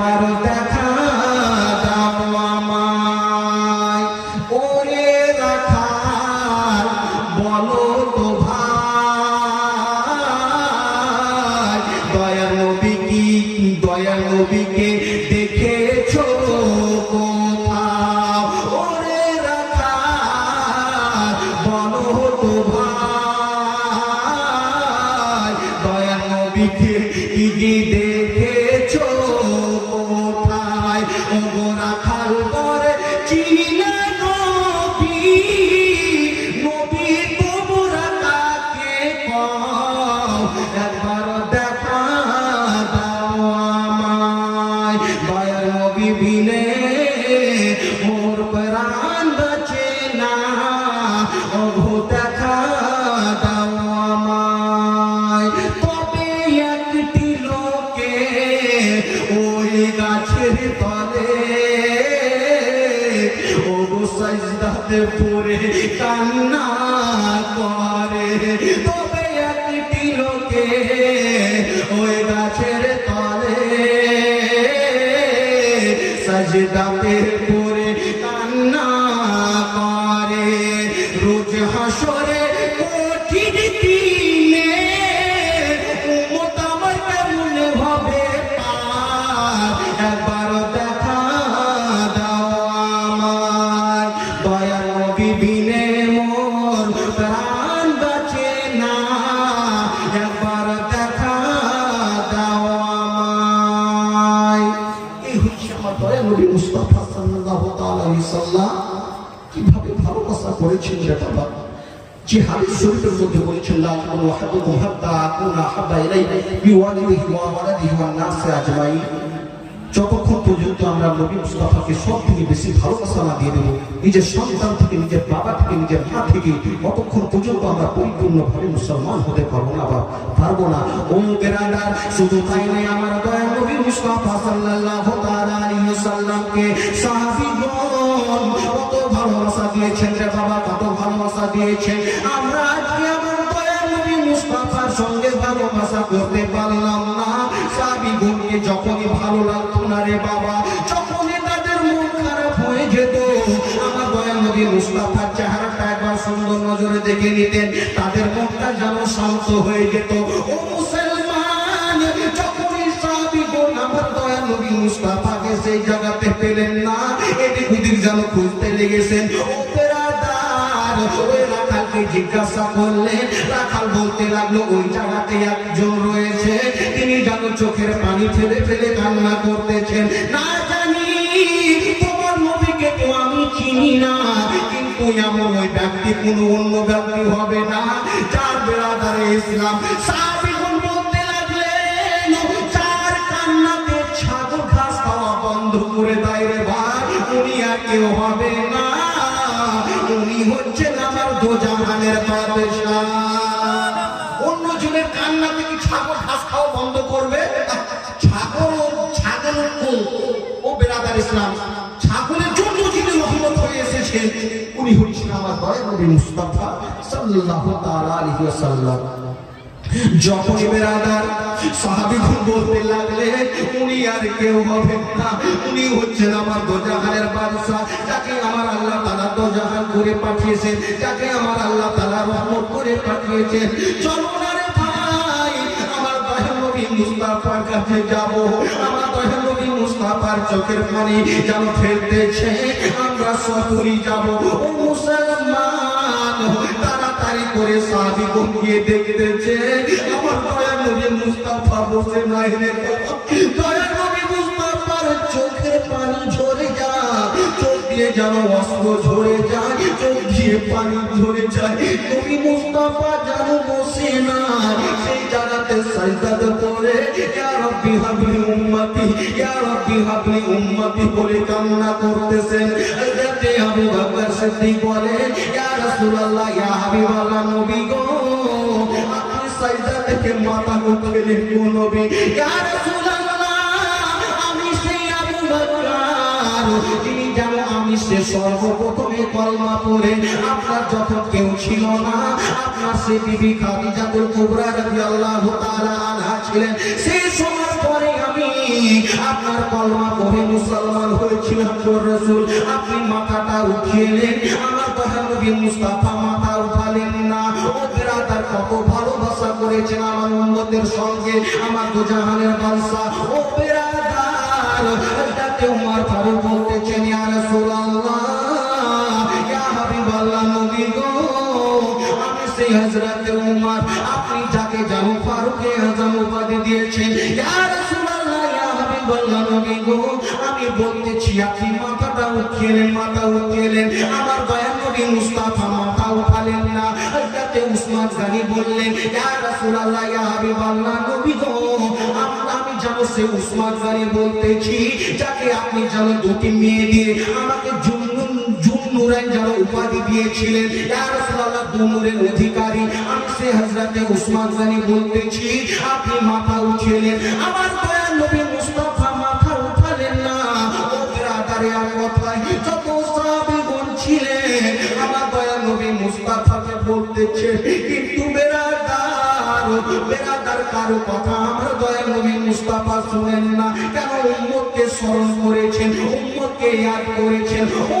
একবার দেখা আমায় বিবিলে মোর প্রাণ সাল্লাম কীভাবে ভালোবাসা করেছেন রে বাবা? যে হাদিস শরীফের মধ্যে বলেছেন, লা ইয়াকুনু আহাদুকুম হাত্তা আকুনা হাব্বা ইলাইহি বিওয়ালিদিহি ওয়া ওয়ালাদিহি ওয়ান নাসি আজমাইন। যতক্ষণ পর্যন্ত আমরা নবী মুস্তাফাকে সব থেকে বেশি ভালোবাসা না দিয়ে দেবো, নিজের সন্তান থেকে, নিজের বাবা থেকে, নিজের মা থেকে, ততক্ষণ পর্যন্ত আমরা পরিপূর্ণভাবে মুসলমান হতে পারব না বা পারব না। ও বেরাদার শুধু তাই নয়, আমার দয়াল নবী মুস্তাফা সাল্লাল্লাহু তাআলা আলাইহি সাল্লামকে সাহাবীগণ ভালোবাসা দিয়েছেন রে বাবা, কত ভালোবাসা দিয়েছেন। আমরা আজকে আমার দয়াল মুস্তাফার সঙ্গে ভালোবাসা করতে পারলাম না। সাহাবীগণকে যখনই ভালো লাগতো না রে বাবা, যখনই তাদের মন খারাপ হয়ে যেত। আমার দয়াল মুস্তাফার চেহারাটা একবার সুন্দর নজরে দেখে নিতেন। তাদের মনটা যেন শান্ত হয়ে যেত। ও মুসলমান, যখনই সাহাবীগণ আমার দয়াল নবী মুস্তাফাকে সেই জায়গাতে পেলেন না। এদিক ওদিক যেন খুঁজতে লেগেছেন। জিজ্ঞাসা করলেন। রাখাল বলতে লাগল, ওই জায়গাতে একজন রয়েছে। তিনি যেন চোখের পানি ফেলে ফেলে কান্না করতেছেন। না জানি, তোমার নবীকে তো আমি চিনি না। কিন্তু এমন ওই ব্যক্তি, কোনো অন্য ব্যক্তি হবে না। যার বেড়াদারে ইসলাম সাহাবীগণ এসেছেন উনি হচ্ছেন আমার দয়া নবী সাহাবিগণ বলতে লাগলে উনি আর কেউ হবেন না, উনি হচ্ছেন আমার দোজাহানের যাকে আমার আল্লাহ তাআলা দোজাহান করে পাঠিয়েছেন, যাকে আমার আল্লাহ তাআলা রহমত করে পাঠিয়েছেন। চলো মুস্তাফার কাছে যাব। আমার দয়াল নবী মুস্তাফার চোখের পানি যেন ফেলতেছে। আমরা সকলেই যাব। ও মুসলমান, তাড়াতাড়ি করে সাহাবি গিয়ে দেখতেছে। আমার দয়াল নবী মুস্তাফা বসে নাই রে দয়াল নবী মুস্তাফার চোখের পানি দিয়ে যেন অস্ত্র ঝরে যায় চোখ দিয়ে পানি ঝরে যায়। নবী মুস্তাফা যেন বসে না সেই জায়গাতে সাজদাতে পড়ে ইয়া হাবলি উম্মতি, ইয়া হাবলি উম্মতি। বলে কামনা করতেছেন হযরতে আবু বকর সিদ্দিক বলেন ইয়া রাসূলুল্লাহ, ইয়া হাবিবাল্লাহ নবী গো, আপনি সাজদা মাথা গো নবী। ইয়া সে সর্বপ্রথমে কলমা পড়ে, আপনার যখন কেউ ছিল না, আপনার সে বিবি খাদিজাতুল কুবরা রাদিয়াল্লাহু তাআলা আনহা ছিলেন। সেই সময় পরে আমি আপনার কলমা পড়ে মুসলমান হয়েছিলাম গো রসুল। আপনি মাথাটা উঠিয়ে নেন, আমার দয়া নবী মুস্তাফা মাথা উঠালেন না। ও বিরাদার কত ভালোবাসা করেছেন আমার উম্মতের সঙ্গে, আমার দুজাহানের বাদশা বিরাদার যাতে উমার ফারুক বলতেছেন ইয়া রাসূলুল্লাহ। সেই উমর, আপনি যাকে জানো ফারুকে আজম উপাধি দিয়েছেন। ইয়া রাসূলুল্লাহ, ইয়া হাবিবাল্লাহ, নবী গো, আমি বলতেছি, আপনি মাথাটা উঠিয়েলেন, মাথা উঠিয়েলেন। আমার দয়া নবী মুস্তাফা মাথা উঠালেন না। হযরতে উসমান গানি বললেন, ইয়া রাসূলুল্লাহ, ইয়া হাবিবাল্লাহ, নবী গো আমি জানো সে উসমান গানি বলতেছি, যাকে আপনি জানো দুটি মেয়ে দিয়ে আমাকে জুন্নুরাইন যারা উপাধি দিয়েছিলেন দুনুরের অধিকারী। আমি সে হযরতে উসমান গানি বলতেছি, আপনি মাথা উঠিয়েলেন আমার দয়া নবী মুস্তাফা মাথা উঠালেন না। ও বিরাদারে, আর কথায় যত সাহাবীগণ ছিলেন, আমার দয়া নবী মুস্তাফাকে বলতেছে, কিন্তু বেরাদার বেরাদার কারও কথা আমার দয়া নবী মুস্তাফা শুনেন না। কেন উম্মতকে স্মরণ করেছেন? উম্মতকে ইয়াদ করেছেন? ও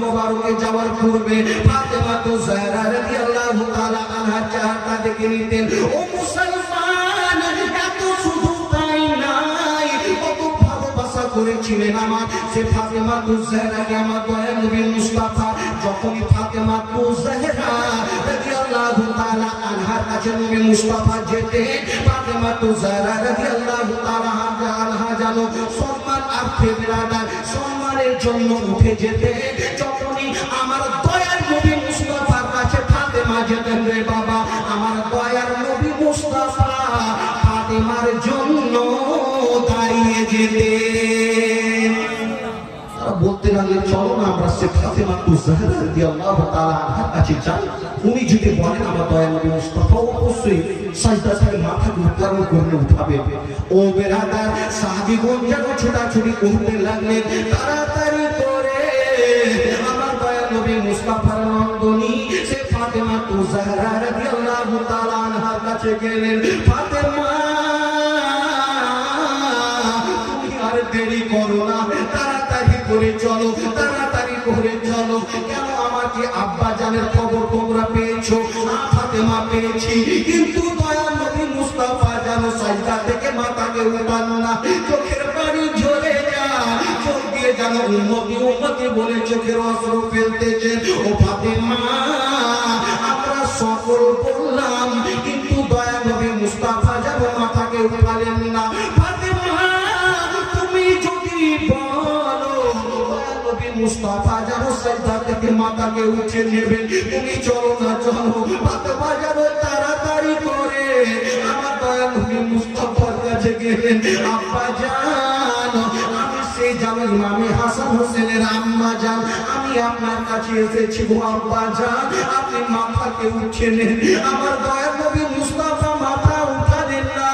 মোবারকে যাওয়ার পূর্বে ফাতেমা তো জাহরা রাদিয়াল্লাহু তাআলা আনহার চেহারাটা দেখে নিতেন, ও মুসলমান, এত শুধু তাই নাই, কত ভালোবাসা করেছিলেন আমার। সে ফাতেমা তো জাহরাকে আমার দয়া নবী মুস্তাফা, যখনই ফাতেমা তো জাহরা রাদিয়াল্লাহু তাআলা আনহার কাছে নবী মুস্তাফা যেতে ফাতেমা তো জাহরা রাদিয়াল্লাহু তাআলা আনহা জানো সম্মান আর ফেরাদার সম্মানের জন্য উঠে যেতে যখনই আমার দয়ার নবী মুস্তাফার কাছে ফাতেমা যেতেন রে বাবা। আমার দয়ার নবী মুস্তাফা ফাতেমার জন্য দাঁড়িয়ে তারা বলতে লাগলে চলো না, আমরা সে ফাতেমা তু জাহরা রাদিয়াল্লাহু তাআলা আনহার কাছে যাই। উনি যদি বলেন, আমার দয়া নবী মুস্তাফা, অবশ্যই সাজদা থেকে মাথা উত্তোলন করে উঠাবে। ও বেরাদার সাহাবীগণ যেন ছোটাছুটি করতে লাগলেন। তাড়াতাড়ি মুস্তাফার নন্দনী সে ফাতেমা তু জাহরা রাদিয়াল্লাহু তাআলা আনহার কাছে গেলেন, ফাতেমা, তুমি আর দেরি করো না, তাড়াতাড়ি করে চলো, তাড়াতাড়ি করে চলো, কেন আমাকে আব্বা জানের খবর তোমরা পেয়েছ? ফাতেমা পেয়েছি, কিন্তু দয়া নবী মুস্তাফা জানো সাজদা থেকে মাথাকে উঠান না, চোখের পানি ঝরে যা জানো উম্মতি উম্মতি বলে চোখের অস্ত্র ফেলতেছেন ও ফাতেমা, আমরা সকল বললাম, কিন্তু দয়া মুস্তাফা যেন মাথাকে উঠালেন না। তুমি মুস্তাফা থেকে উঠে নেবেন। তুমি চলো না, চলো। ফাতেমা তাড়াতাড়ি করে, আমার দয়া নবী মুস্তাফার কাছে গেলেন। আমি সেই জানো ইমামে হাসান হোসেনের আম্মা জান। আমি আপনার কাছে এসেছি গো আব্বা জান। আপনি মাথাকে উঠে নেন। আমার দয়া নবী মুস্তাফা মাথা উঠালেন না।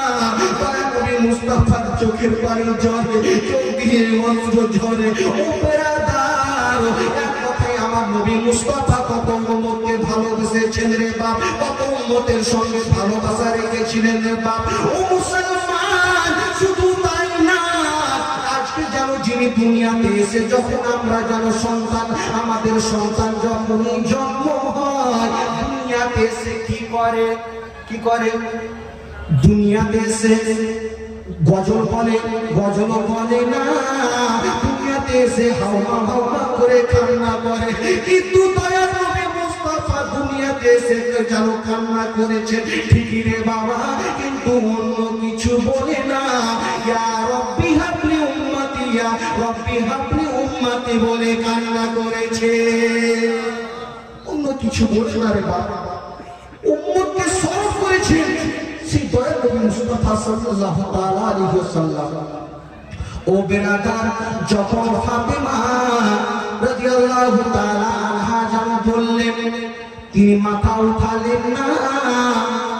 দয়া নবী মুস্তাফার চোখের পানি ঝরে, চোখ দিয়ে অস্ত্র ঝরে। ও বেড়াদার এক কথায় আমার নবী মুস্তাফা কত উম্মতকে ভালোবেসেছেন রে বাপ? কত উম্মতের সঙ্গে ভালোবাসা রেখেছিলেন রে বাপ? ও মুসলমান যেন যিনি দুনিয়াতে এসে যখন আমরা যেন সন্তান, আমাদের সন্তান যখনই জন্ম হয়, দুনিয়াতে এসে কি করে? কি করে? দুনিয়াতে এসে গজল বলে গজল বলে না। দুনিয়াতে এসে হাওয়া হাওয়া করে কান্না করে। কিন্তু দুনিয়াতে এসে যেন কান্না করেছেন ঠিকই রে বাবা, কিন্তু অন্য কিছু বলে না। ইয়া রব্বি হাবলি উম্মতি ইয়া রব্বি হাবলি উম্মতি বলে কান্না করেছে। অন্য কিছু বলছে না রে বাবা উম্মতকে স্মরণ করেছেন সেই দয়াল নবী মুস্তাফা সাল্লাল্লাহু তাআলা আলাইহি ওয়াসাল্লাম। ও বেরাদার যখন ফাতেমা রাদিয়াল্লাহু তাআলা আনহা জান বললেন, তিনি মাথা উঠালেন না,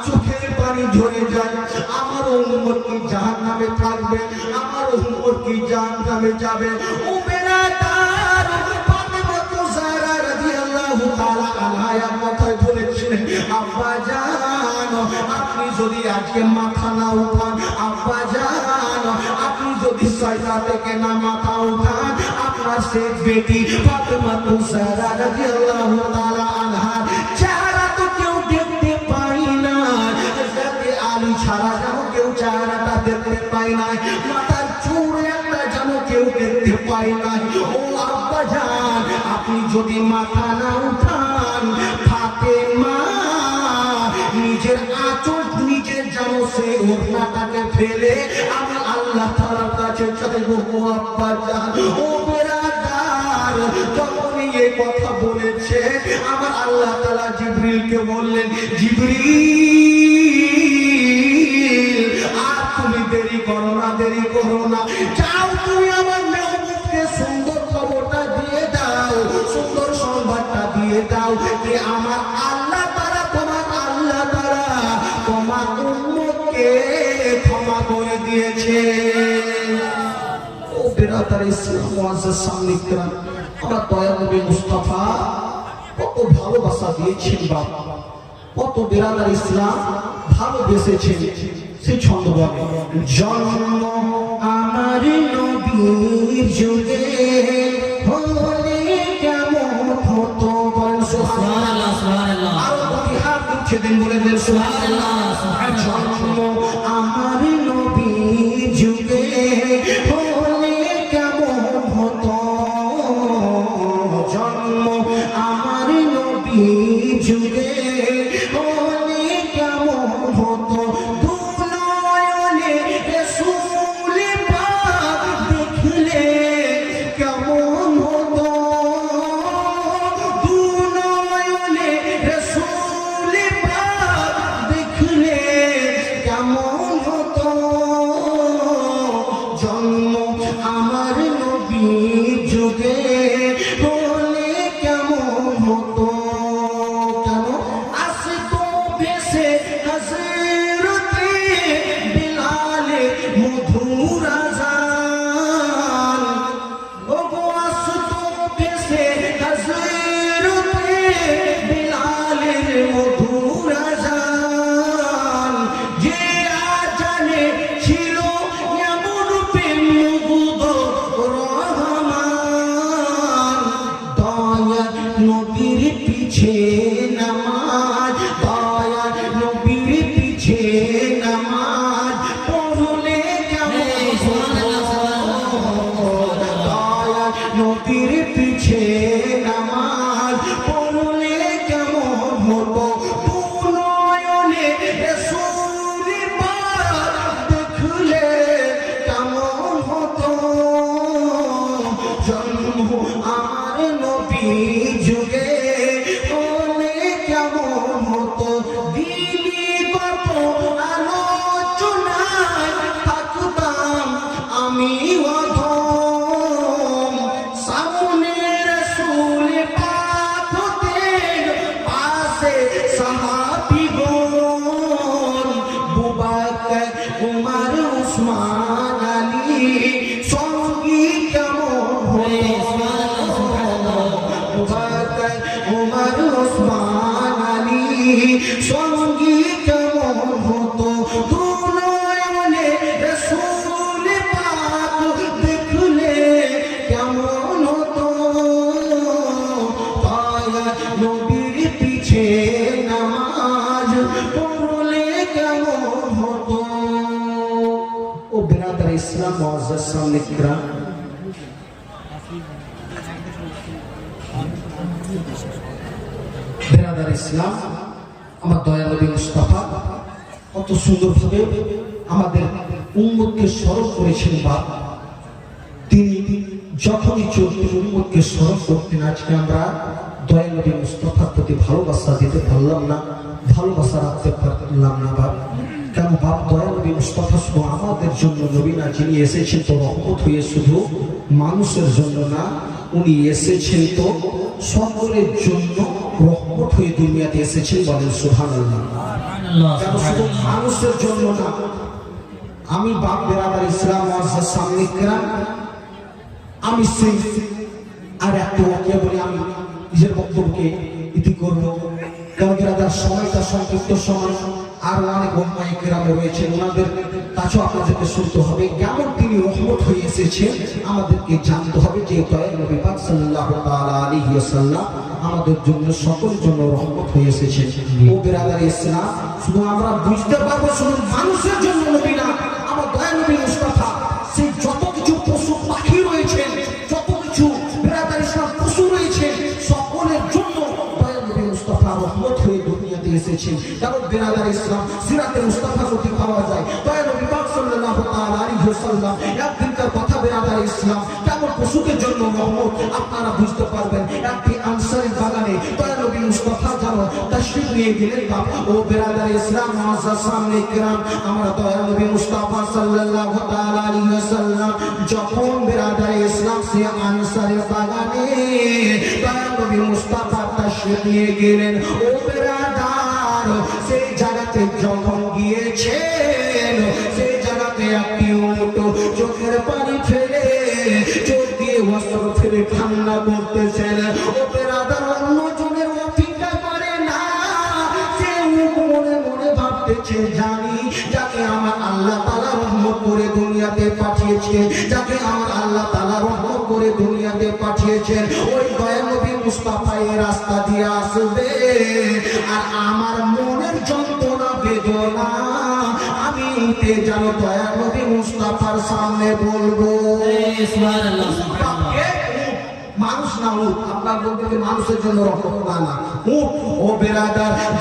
চোখের পানি ঝরে যায়, আমার উম্মত কি জাহান্নামে থাকবে? আমার উম্মত কি জাহান্নামে যাবে? ও বেরাদার ফাতেমা তো জাহরা রাদিয়াল্লাহু তাআলা আনহা এক কথায় বলেছিলেন আব্বা জান, আপনি যদি আজকে মাথা না উঠান, আব্বা জান, আপনি যদি সয়দা থেকে না মাথা উঠান, আপনার শেখ বেটি ফাতেমা জাহরা রাদিয়াল্লাহু তাআলা দেখতে পাই না ও আব্বা জান, আপনি যদি মাথা না উঠান ফাতেমা নিজের আঁচল নিজের যেন সেই ওড়নাটাকে ফেলে আমি আল্লাহ তাআলার কাছে চাইব, ও আব্বা জান, ও বেরাদার যখনই এই কথা বলেছে। আমার আল্লাহ তাআলা জিবরিলকে বললেন, জিবরিল, আর তুমি দেরি করো না, দেরি করো না। যাও তুমি আমার সুন্দর সংবাদটা দিয়ে দাও যে আমার আল্লাহ তারা, তোমার আল্লাহ তারা তোমার উম্মতকে ক্ষমা করে দিয়েছে। আমার কত ভালোবাসা দিয়েছেন বাবা। কত ইসলাম ভালোবেসেছেন সেই ছন্দ জন্ম আমার নবীর যুগে বলে নবীর পিছে ইসলাম আমার দয়া নবী মুস্তাফা, কত সুন্দরভাবে আমাদের উম্মতকে স্মরণ করেছেন বাপ তিনি যখনই চলতি উম্মতকে স্মরণ করতেন, আজকে আমরা দয়া নবী মুস্তফার প্রতি ভালোবাসা দিতে পারলাম না, ভালোবাসা রাখতে পারলাম না বাপ কেন বাপ দয়া নবী মুস্তফা শুধু আমাদের জন্য নবী না, যিনি এসেছেন তো রহমত হয়ে শুধু মানুষের জন্য না, উনি এসেছেন তো সকলের জন্য রহমত হয়ে দুনিয়াতে এসেছেন বলেন সুহান শুধু মানুষের জন্য না আমি বাপ বেরাদার ইসলাম সামনে কেরাম আমি সেই আর একটা ওকে বলে আমি নিজের বক্তব্যকে ইতি করব। কারণ বেরাদার সময়টা সংক্ষিপ্ত সময় অনেক রয়েছে ওনাদের কাছেও আপনাদেরকে শুনতে হবে। কেমন তিনি রহমত হয়ে এসেছে, আমাদেরকে জানতে হবে যে আমাদের জন্য সকলের জন্য রহমত হয়ে এসেছে। ও বেরাদার ইসলাম শুধু আমরা বুঝতে পারব শুধু মানুষের জন্য নবী না, আমার দয়াল নবী এসেছেন কারণ বেরাদার ইসলাম সিরাতে মুস্তাফা প্রতি পাওয়া যায়। দয়াল নবী পাক সাল্লাল্লাহু তাআলা আলাইহি ওয়াসাল্লাম একদিনকার কথা বেরাদার ইসলাম, কেমন পশুদের জন্য রহমত, আপনারা বুঝতে পারবেন, একটি আনসারি বাগানে দয়াল নবী মুস্তাফা যেন তাশরীফ নিয়ে গেলেন বাপ। ও বেরাদার ইসলাম মহাজার সামনে কিরাম, আমরা দয়াল নবী মুস্তাফা সাল্লাল্লাহু তাআলা আলাইহি ওয়াসাল্লাম যখন বেরাদার ইসলাম সে আনসারি বাগানে দয়াল নবী মুস্তাফা তাশরীফ নিয়ে গেলেন। ও বেরাদার সেই জায়গাতে যখন গিয়েছেন সেই জায়গাতে একটি উট চোখের পানি ফেলে। চোখ দিয়ে বস্ত্র ফেলে ঠান্ডা করতেছেন জানি, যাকে আমার আল্লাহ তালা রহমত করে দুনিয়াতে পাঠিয়েছে যাকে আমার আল্লাহ তালা রহমত করে দুনিয়াতে পাঠিয়েছেন, ওই মুস্তাফা রাস্তা দিয়ে আসবে। আর আমার মনের যন্ত্রণা বেদনা আমি যেন দয়া নবী মুস্তাফার সামনে বলব। সুবহানাল্লাহ সুবহানাল্লাহ। এ উট, মানুষ না উঠ আপনার বলতে যে মানুষের জন্য না উঠ ও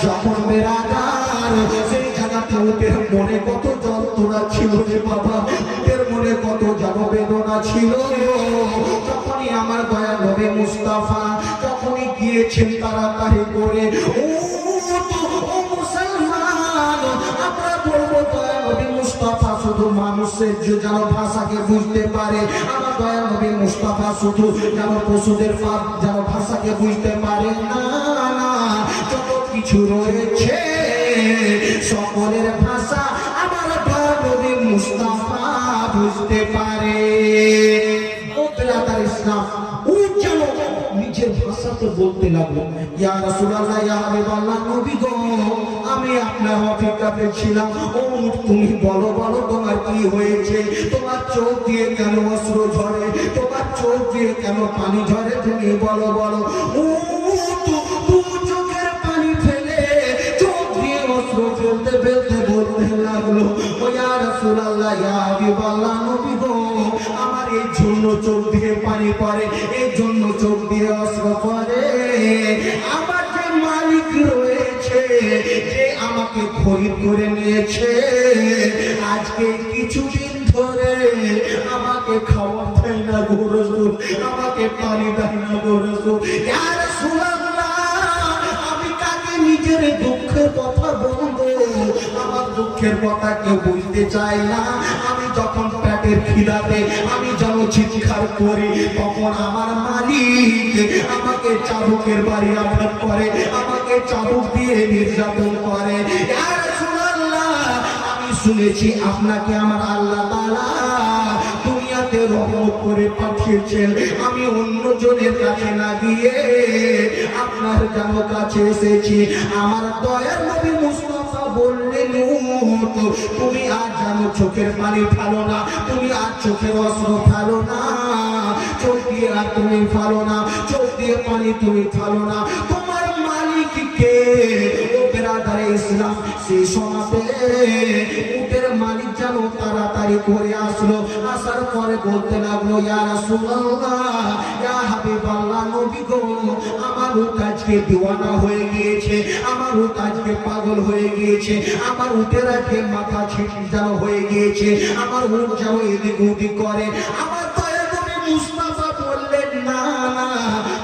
যখন বেরাদার সেই জায়গাতে উঠের মনে কত যন্ত্রণা ছিল রে বাবা। উঠের মনে কত যেন বেদনা ছিল। তখনই আমার দয়া নবী মুস্তাফা গিয়েছেন তাড়াতাড়ি করে। কিছু রয়েছে সকলের ভাষা আমার নবী মুস্তাফা বুঝতে পারে। ইসলাম ভাষাতে বলতে লাগল, ইয়া রাসূলুল্লাহ, ইয়া হাবিবাল্লাহ, নবী গো, আমি আপনার অপেক্ষাতে ছিলাম। ও, তুমি বলো বলো, তোমার কি হয়েছে? তোমার চোখ দিয়ে কেন অস্ত্র ঝরে? তোমার চোখ দিয়ে কেন পানি ঝরে? তুমি বলো বলো। ও খরিদ করে নিয়েছে। আজকে কিছুদিন ধরে আমাকে খাওয়া দেয় না গো আমাকে পানি দেয় না গো কথা বলব? আমার দুঃখের কথা কেউ বুঝতে চাই না। আমি যখন পেটের খিদাতে আমি যেন চিৎকার করি, তখন আমার মালিক আমাকে চাবুকের বাড়ি আঘাত করে, আমাকে চাবুক দিয়ে নির্যাতন করে। শুনেছি আপনাকে আমার আল্লাহ দুনিয়াতে রহমত করে পাঠিয়েছেন। আমি অন্য জনের কাছে না গিয়ে আপনার যেন কাছে এসেছি। আমার দয়ার নবী মুস্তাফা বললেন "উঠ, তুমি আর যেন চোখের পানি ফেলো না তুমি আর চোখের অস্ত্র ফেলো না। চোখ দিয়ে আর তুমি ফেলো না চোখ দিয়ে পানি তুমি ফেলো না। তোমার মালিক কে? আমার উট আজকে দিওয়ানা হয়ে গিয়েছে। আজকে পাগল হয়ে গিয়েছে। আমার আজকে মাথা হয়ে গিয়েছে। আমার এদিক করে। আমার দয়া নবী মুস্তাফা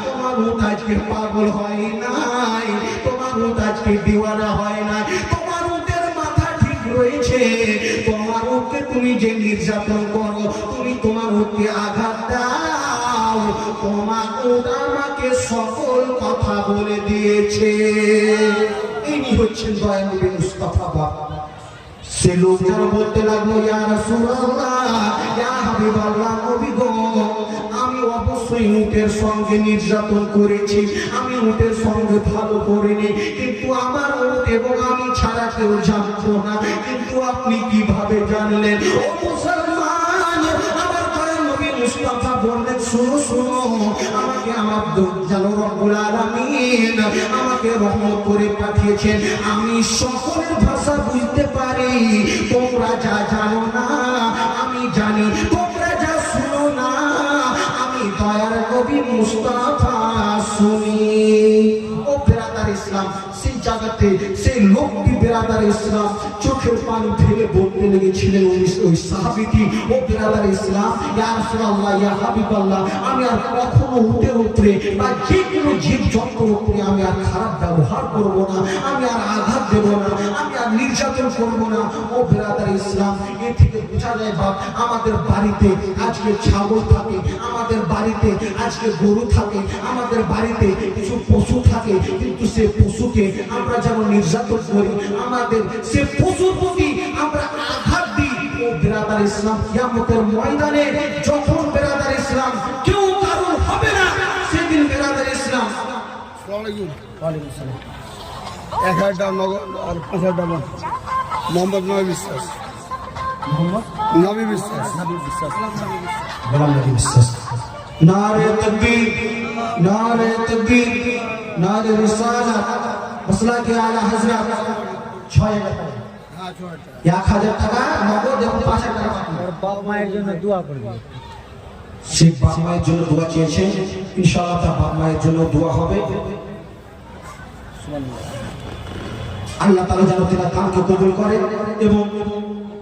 তোমার আজকে পাগল হয় নাই। তোমার আজকে হয় তোমার মাথা ঠিক রয়েছে। তোমার উঠকে তুমি যে নির্যাতন করো, তুমি তোমার উঠকে আঘাত দাও। উঠ আমাকে কথা বলে দিয়েছে। ইনি হচ্ছেন বাবা সে লোক যেন বলতে লাগল আমি অবশ্যই সঙ্গে নির্যাতন করেছি, আমি উটের সঙ্গে ভালো করিনি, কিন্তু আমার উট এবং আমি ছাড়া কেউ জানতো না, কিন্তু আপনি কীভাবে জানলেন? ও মুসলমান, আমার নবী মুস্তাফা বললেন আমাকে রহমত করে পাঠিয়েছেন আমি সকলের ভাষা বুঝতে পারি তোমরা যা জানো না আমি জানি তোমরা যা শুনো না আমি দয়ার নবী মুস্তাফা শুনি ও বেরাদার ইসলাম জায়গাতে সেই লোকটি বেরাদার ইসলাম চোখের পানি ফেলে বলতে লেগেছিলেন ওই ওই সাহাবিটি, ও বেরাদার ইসলাম, ইয়া রাসূলুল্লাহ, ইয়া হাবিবাল্লাহ, আমি আর কখনো উটের উপরে বা যে কোনো জীব জন্তুর উপরে আমি আর খারাপ ব্যবহার করব না, আমি আর আঘাত দেব না, আমি আর নির্যাতন করব না। ও বেরাদার ইসলাম, এ থেকে বোঝা যায় বাপ, আমাদের বাড়িতে আজকে ছাগল থাকে, আমাদের বাড়িতে আজকে গরু থাকে, আমাদের বাড়িতে কিছু পশু থাকে, কিন্তু সে পশুকে আমরা যেন নির্যাতন করি আমাদের সে পশুর প্রতি আমরা আঘাত দিই। ও বেরাদার ইসলাম কিয়ামতের ময়দানে যখন বেরাদার ইসলাম কেউ কারণ হবে না সেদিন বেরাদার ইসলাম। এক হাজার টাকা আর পাঁচ হাজার টাকা মোহাম্মদ? নবী বিশ্বাস। নবী বিশ্বাস। নারে তকবীর নারে তকবীর নারে রিসালাত। মসলা কে আলা হযরত 6000 টাকা ছ হাজার টাকা। এক হাজার টাকা নগদ এবং পাঁচ হাজার টাকা বাকি। বাবা মায়ের জন্য দোয়া করবে সে বাপ মায়ের জন্য দোয়া চেয়েছেন ইনশাআল্লাহ তার বাপ মায়ের জন্য দোয়া হবে। আল্লাহ তালা যেন তারা দানকে কবুল করে এবং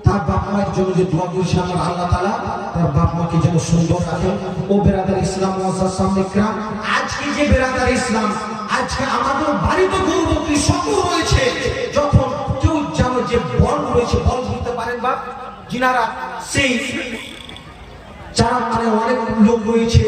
তার বাপ মায়ের জন্য যে দোয়া করছে আমার আল্লাহ তালা তার বাপ মাকে যেন সুন্দর রাখে। ও বেরাদার ইসলাম সামনে গ্রাম। আজকে যে বেরাদার ইসলাম আজকে আমাদের বাড়িতে গৌরবী সকল রয়েছে। যখন কেউ যেন যে বল রয়েছে, বল বুঝতে পারেন বা যিনারা সেই যারা মানে অনেক লোক রয়েছে,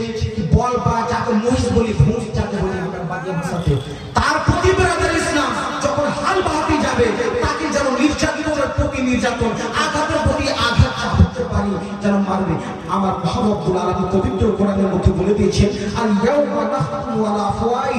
বল বা যাকে মহিষ বলি ভুঁস যাকে বলি আমরা বাংলা ভাষাতে, তার প্রতি বেড়াদের ইসলাম, যখন হাল বাহাতে যাবে, তাকে যেন নির্যাতনের প্রতি নির্যাতন, আঘাতের প্রতি আঘাত চাপাতে পারি, যেন মারবে। আমার মহাবুল আলমী পবিত্র কোরআনের মধ্যে বলে দিয়েছেন আর ইয়াউমা নাখতামু আলা আফওয়াহিহিম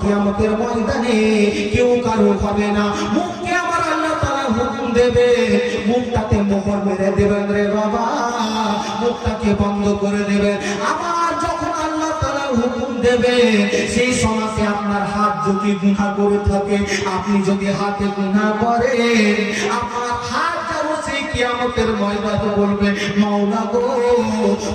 কিয়ামতের ময়দানে কেউ কারও হবে না মুখকে আমার আল্লাহ তাআলা হুকুম দেবে। মুখটাতে মোহর মেরে দেবেন রে বাবা, মুখটাকে বন্ধ করে দেবেন। আমার যখন আল্লাহ তাআলা হুকুম দেবে। সেই সময়তে আপনার হাত যদি গুনাহ করে থাকে, আপনি যদি হাতে গুনাহ করেন, আপনার হাত বলবে গো,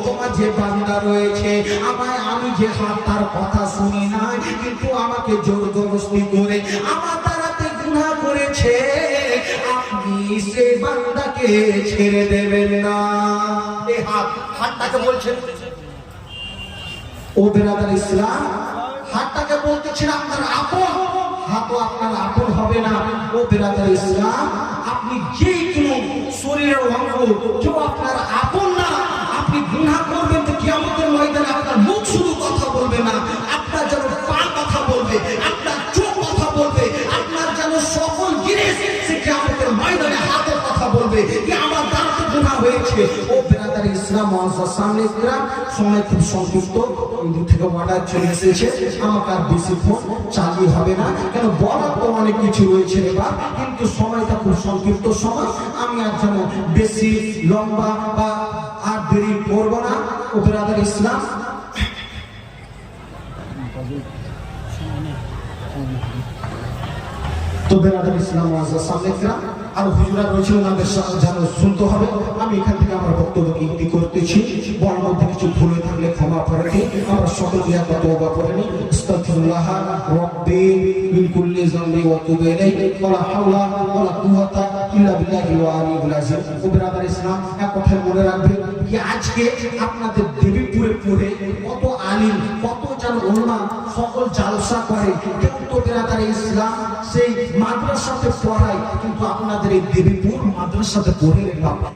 তোমার যে বান্দা রয়েছে, আমায় আমি যে হাত তার কথা শুনি নাই, কিন্তু আমাকে জোর জবরদস্তি করে আমার দ্বারাতে গুনাহ করেছে, আপনি সেই বান্দাকে ছেড়ে দেবেন না। এই হাত, হাতটাকে বলছেন। ও ইসলাম, হাতটাকে বলতেছেন আপনার আপন। হাতও আপনার আপন হবে না। ও ইসলাম, আপনি যে কোনো শরীরের অঙ্গ, কেউ আপনার আপন না। আপনি গুনাহ করবেন তো কিয়ামতের ময়দানে আপনার মুখ শুধু কথা বলবে না। আপনার যেন পা কথা বলবে, আপনার চোখ কথা বলবে, আপনার যেন সকল জিনিস সে কিয়ামতের ময়দানে হাতের কথা বলবে। যে আমার দ্বারা তো গুনাহ হয়েছে? ও ইসলাম মহাসার সামনে গ্রাম সময় খুব ওই দূর থেকে অর্ডার চলে এসেছে। আমাকে আর বেশি ফোন চালিয়ে হবে না। কেন, বলার তো অনেক কিছু রয়েছে এবার কিন্তু সময়টা খুব সংক্ষিপ্ত সময়। আমি আর যেন বেশি লম্বা বা আর দেরি করব না। ও বেরাদার ইসলাম। তো বেরাদার ইসলাম মহাসার সামনে আর হুজুরা রয়েছেন, ওনাদের যেন শুনতে হবে। আমি এখান থেকে আমার বক্তব্য ইতি করতেছি। বলার মধ্যে কিছু ভুল হয়ে থাকলে ক্ষমা করে দিই। আমরা সকল ইয়াকা তওবা করে নিই। আস্তাগফিরুল্লাহ, রব্বি মিন কুল্লি ওয়া তুবু ইলাইহি। ওয়ালা হাওলা ওয়ালা কুওয়াতা ইল্লা ওয়া ও বিরাদার ইসলাম, এক কথা মনে রাখবেন কি আজকে আপনাদের দেবীপুরে পড়ে কত আলিম, কত যেন ওলমা সকল জালসা করে। কেউ তো বেরাদার ইসলাম, সেই মাদ্রাসাতে পড়ায়, কিন্তু আপনাদের এই দেবীপুর মাদ্রাসাতে পড়ে